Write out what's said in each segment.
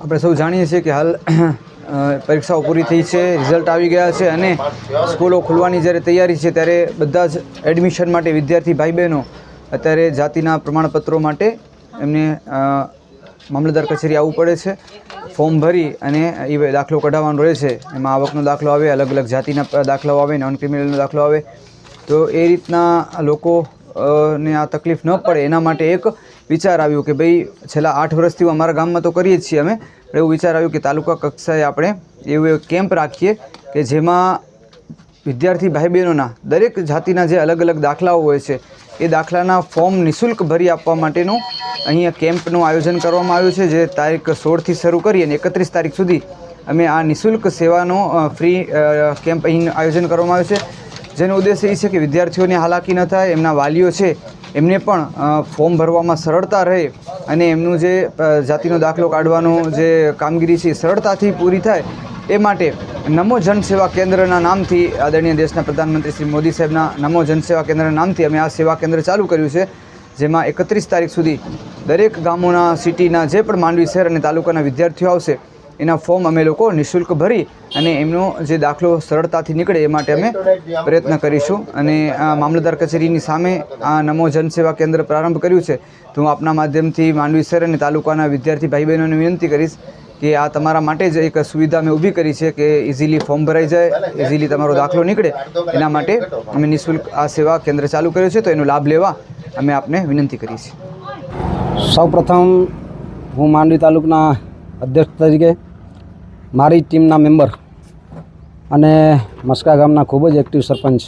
આપણે સૌ જાણીએ છીએ કે હાલ પરીક્ષાઓ પૂરી થઈ છે, રિઝલ્ટ આવી ગયા છે અને સ્કૂલો ખુલવાની જ્યારે તૈયારી છે ત્યારે બધા જ એડમિશન માટે વિદ્યાર્થી ભાઈ બહેનો અત્યારે જાતિના પ્રમાણપત્રો માટે એમને મામલતદાર કચેરી આવવું પડે છે. ફોર્મ ભરી અને એ દાખલો કઢાવવાનો રહે છે. એમાં આવકનો દાખલો આવે અલગ અલગ જાતિના દાખલાઓ આવે નોન ક્રિમિનલનો દાખલો આવે. તો એ રીતના લોકો ને આ તકલીફ ન પડે. એના માટે એક વિચાર આવ્યો કે ભાઈ છેલ્લા આઠ વર્ષથી અમારા ગામમાં તો કરીએ છીએ અમે એવું વિચાર આવ્યું કે તાલુકા કક્ષાએ આપણે એવું એક કેમ્પ રાખીએ કે જેમાં વિદ્યાર્થી ભાઈ બહેનોના દરેક જાતિના જે અલગ અલગ દાખલાઓ હોય છે, એ દાખલાના ફોર્મ નિઃશુલ્ક ભરી આપવા માટેનું અહીંયા કેમ્પનું આયોજન કરવામાં આવ્યું છે, જે તારીખ સોળથી શરૂ કરી અને એકત્રીસ તારીખ સુધી અમે આ નિઃશુલ્ક સેવાનો ફ્રી કેમ્પ અહીં આયોજન કરવામાં આવ્યું છે. જેનો ઉદ્દેશ એ છે કે વિદ્યાર્થીઓને હાલાકી ન થાય, એમના વાલીઓ છે એમને પણ ફોર્મ ભરવામાં સરળતા રહે અને એમનું જે જાતિનો દાખલો કાઢવાનો જે કામગીરી છે સરળતાથી પૂરી થાય, એ માટે નમો જનસેવા કેન્દ્રના નામથી આદરણીય દેશના પ્રધાનમંત્રી શ્રી મોદી સાહેબના નમો જનસેવા કેન્દ્રના નામથી અમે આ સેવા કેન્દ્ર ચાલુ કર્યું છે, જેમાં એકત્રીસ તારીખ સુધી દરેક ગામોના, સિટીના જે પણ માંડવી શહેર અને તાલુકાના વિદ્યાર્થીઓ આવશે એના ફોર્મ અમે લોકો નિઃશુલ્ક ભરી અને એમનો જે દાખલો સરળતાથી નીકળે એ માટે અમે પ્રયત્ન કરીશું. અને આ મામલતદાર કચેરીની સામે આ નમો જનસેવા કેન્દ્ર પ્રારંભ કર્યું છે. તો હું આપના માધ્યમથી માંડવી શહેર અને તાલુકાના વિદ્યાર્થી ભાઈ બહેનોને વિનંતી કરીશ કે આ તમારા માટે જ એક સુવિધા અમે ઊભી કરી છે કે ઇઝીલી ફોર્મ ભરાઈ જાય ઇઝીલી તમારો દાખલો નીકળે. એના માટે અમે નિઃશુલ્ક આ સેવા કેન્દ્ર ચાલુ કર્યું છે. તો એનો લાભ લેવા અમે આપને વિનંતી કરીએ છીએ. સૌપ્રથમ હું માંડવી તાલુકાના અધ્યક્ષ તરીકે મારી ટીમના મેમ્બર અને મસ્કા ગામના ખૂબ જ એક્ટિવ સરપંચ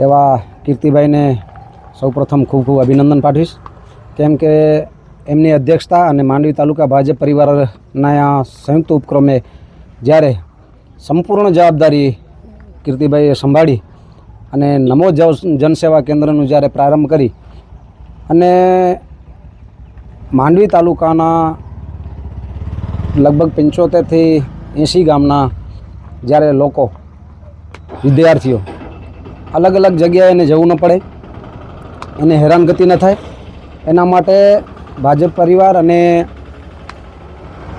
એવા કીર્તિભાઈને સૌપ્રથમ ખૂબ ખૂબ અભિનંદન પાઠવીશ. કેમ કે એમની અધ્યક્ષતા અને માંડવી તાલુકા ભાજપ પરિવારના સંયુક્ત ઉપક્રમે જ્યારે સંપૂર્ણ જવાબદારી કીર્તિભાઈએ સંભાળી અને નમો જન- જનસેવા કેન્દ્રનું જ્યારે પ્રારંભ કરી અને માંડવી તાલુકાના લગભગ પંચોતેરથી એંસી ગામના જ્યારે લોકો વિદ્યાર્થીઓ અલગ અલગ જગ્યાએ એને જવું ન પડે એને હેરાનગતિ ન થાય. એના માટે ભાજપ પરિવાર અને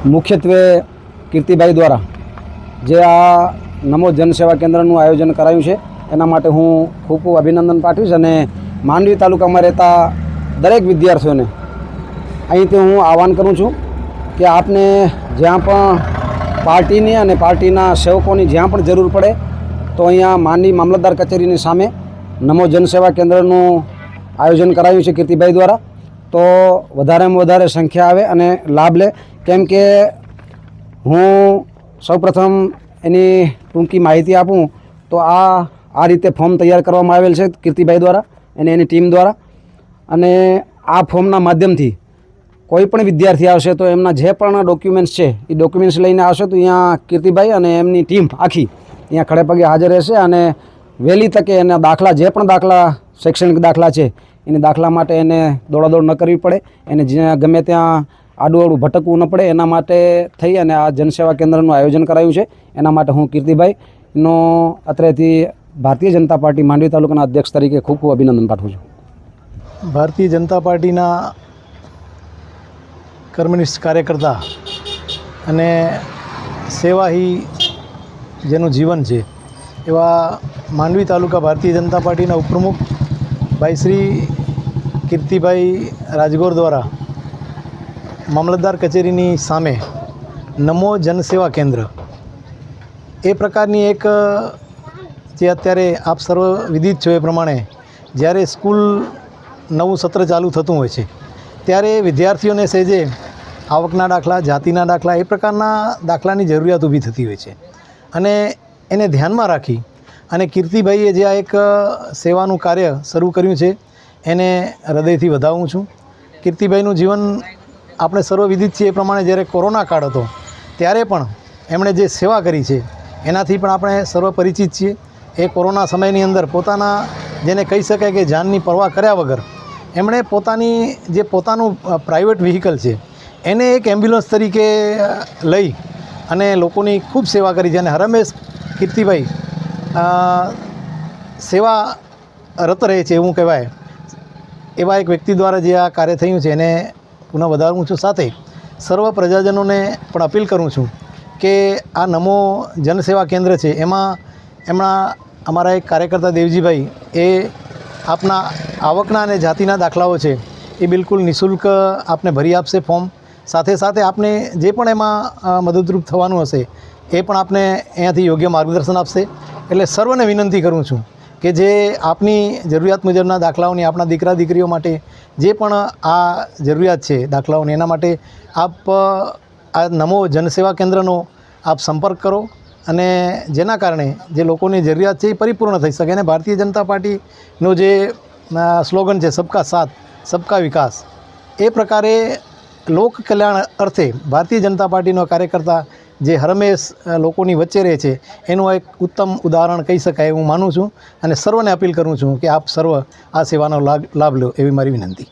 મુખ્યત્વે કીર્તિભાઈ દ્વારા જે આ નમો જનસેવા કેન્દ્રનું આયોજન કરાયું છે, એના માટે હું ખૂબ ખૂબ અભિનંદન પાઠવીશ અને માંડવી તાલુકામાં રહેતા દરેક વિદ્યાર્થીઓને અહીંથી હું આહવાન કરું છું કે આપને જ્યાં પણ પાર્ટીની અને પાર્ટીના સેવકોની જ્યાં પણ જરૂર પડે, તો અહીંયા માનની મામલતદાર કચેરીની સામે નમો જનસેવા કેન્દ્રનું આયોજન કરાયું છે કીર્તિભાઈ દ્વારા. તો વધારેમાં વધારે સંખ્યા આવે અને લાભ લે. કેમ કે હું સૌપ્રથમ એની ટૂંકી માહિતી આપું, તો આ આ રીતે ફોર્મ તૈયાર કરવામાં આવેલ છે કીર્તિભાઈ દ્વારા અને એની ટીમ દ્વારા. અને આ ફોર્મના માધ્યમથી કોઈ પણ વિદ્યાર્થી આવશે તો એમના જે પણ ડોક્યુમેન્ટ્સ છે, એ ડોક્યુમેન્ટ્સ લઈને આવશે તો અહીંયા કીર્તિભાઈ અને એમની ટીમ આખી અહીંયા ખડે પગે હાજર રહેશે અને વહેલી તકે એના દાખલા, જે પણ દાખલા શૈક્ષણિક દાખલા છે, એને દાખલા માટે એને દોડાદોડ ન કરવી પડે. એને જ્યાં ગમે ત્યાં આડું ભટકવું ન પડે. એના માટે થઈ અને આ જનસેવા કેન્દ્રનું આયોજન કરાયું છે. એના માટે હું કીર્તિભાઈનો અત્રેથી ભારતીય જનતા પાર્ટી માંડવી તાલુકાના અધ્યક્ષ તરીકે ખૂબ ખૂબ અભિનંદન પાઠવું છું. ભારતીય જનતા પાર્ટીના કર્મનિષ્ઠ કાર્યકર્તા અને સેવાહી જેનું જીવન છે, એવા માંડવી તાલુકા ભારતીય જનતા પાર્ટીના ઉપપ્રમુખ ભાઈ શ્રી કીર્તિભાઈ રાજગોર દ્વારા મામલતદાર કચેરીની સામે નમો જનસેવા કેન્દ્ર. એ પ્રકારની એક, જે અત્યારે આપ સર્વ વિદિત છો એ પ્રમાણે જ્યારે સ્કૂલ નવું સત્ર ચાલુ થતું હોય છે ત્યારે વિદ્યાર્થીઓને સહેજે આવકના દાખલા, જાતિના દાખલા એ પ્રકારના દાખલાની જરૂરિયાત ઊભી થતી હોય છે. અને એને ધ્યાનમાં રાખી અને કીર્તિભાઈએ જે આ એક સેવાનું કાર્ય શરૂ કર્યું છે, એને હૃદયથી વધાવું છું. કીર્તિભાઈનું જીવન આપણે સર્વવિદિત છીએ એ પ્રમાણે જ્યારે કોરોના કાળ હતો, ત્યારે પણ એમણે જે સેવા કરી છે, એનાથી પણ આપણે સર્વ પરિચિત છીએ. એ કોરોના સમયની અંદર પોતાના, જેને કહી શકાય કે જાનની પરવા કર્યા વગર એમણે પોતાની જે પોતાનું પ્રાઇવેટ વ્હીકલ છે, એને એક એમ્બ્યુલન્સ તરીકે લઈ અને લોકોની ખૂબ સેવા કરી છે. અને હરમેશ કીર્તિભાઈ સેવા રત રહે છે એવું કહેવાય. એવા એક વ્યક્તિ દ્વારા જે આ કાર્ય થયું છે, એને પુનઃ વધારું છું. સાથે સર્વ પ્રજાજનોને પણ અપીલ કરું છું કે આ નમો જનસેવા કેન્દ્ર છે, એમાં એમના, અમારા એક કાર્યકર્તા દેવજીભાઈ, એ આપના આવકના અને જાતિના દાખલાઓ છે, એ બિલકુલ નિઃશુલ્ક આપને ભરી આપશે ફોર્મ. સાથે સાથે આપને જે પણ એમાં મદદરૂપ થવાનું હશે, એ પણ આપને અહીંયાથી યોગ્ય માર્ગદર્શન આપશે. એટલે સર્વને વિનંતી કરું છું કે જે આપની જરૂરિયાત મુજબના દાખલાઓની આપણા દીકરા દીકરીઓ માટે, જે પણ આ જરૂરિયાત છે દાખલાઓની, એના માટે આપ આ નમો જનસેવા કેન્દ્રનો આપ સંપર્ક કરો. અને જેના કારણે જે લોકોની જરૂરિયાત છે એ પરિપૂર્ણ થઈ શકે અને ભારતીય જનતા પાર્ટીનો જે સ્લોગન છે, સબકા સાથ, સબકા વિકાસ એ પ્રકારે લોક કલ્યાણ અર્થે ભારતીય જનતા પાર્ટીનો કાર્યકર્તા જે હરમેશ લોકોની વચ્ચે રહે છે, એનું એક ઉત્તમ ઉદાહરણ કહી શકાય હું માનું છું અને સર્વને અપીલ કરું છું કે આપ સર્વ આ સેવાનો લાભ લાભ લો એવી મારી વિનંતી.